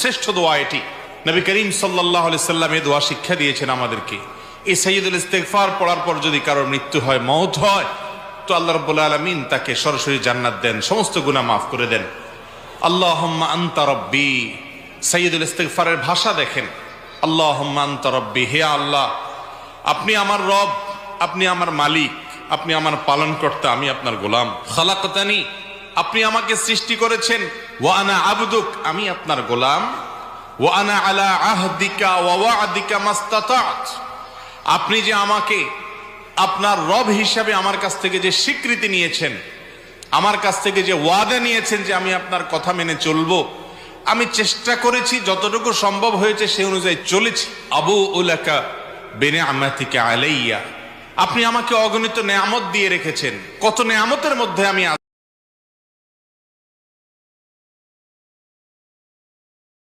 শ্রেষ্ঠ দোয়া এটি। নবী করিম সাল্লাহ সাল্লাম এ দোয়া শিক্ষা দিয়েছেন আমাদেরকে। এই সৈয়দুল ইস্তেগফার পড়ার পর যদি কারোর মৃত্যু হয় মৌত হয়, তো আল্লাহ রব্বুল আলমিন তাকে সরাসরি জান্নাত দেন, সমস্ত গুনাহ মাফ করে দেন। আল্লাহ আন্তা রব্বি। সৈয়দুল ইস্তেগফারের ভাষা দেখেন। আল্লাহ আন্তা রব্বি। হে আল্লাহ, আপনি আমার রব, আপনি আমার মালিক, আপনি আমার পালনকর্তা, আমি আপনার গোলাম। খালাকতানি আপনি আমাকে সৃষ্টি করেছেন। ওয়ানা আবদুক, আমি আপনার গোলাম। ওয়ানা আলা আহদিকা ওয়া ওয়াদিকা মাস্তাতাত। আপনি যে আমাকে আপনার রব হিসাবে আমার কাছ থেকে যে স্বীকৃতি নিয়েছেন, আমার কাছ থেকে যে ওয়াদা নিয়েছেন যে আমি আপনার কথা মেনে চলবো, আমি চেষ্টা করেছি, যতটুকু সম্ভব হয়েছে সে অনুযায়ী চলেছি। আবু উলাকা বেনে আমাতিকে আলাইয়া। আপনি আমাকে অগণিত নেয়ামত দিয়ে রেখেছেন। কত নেয়ামতের মধ্যে আমি।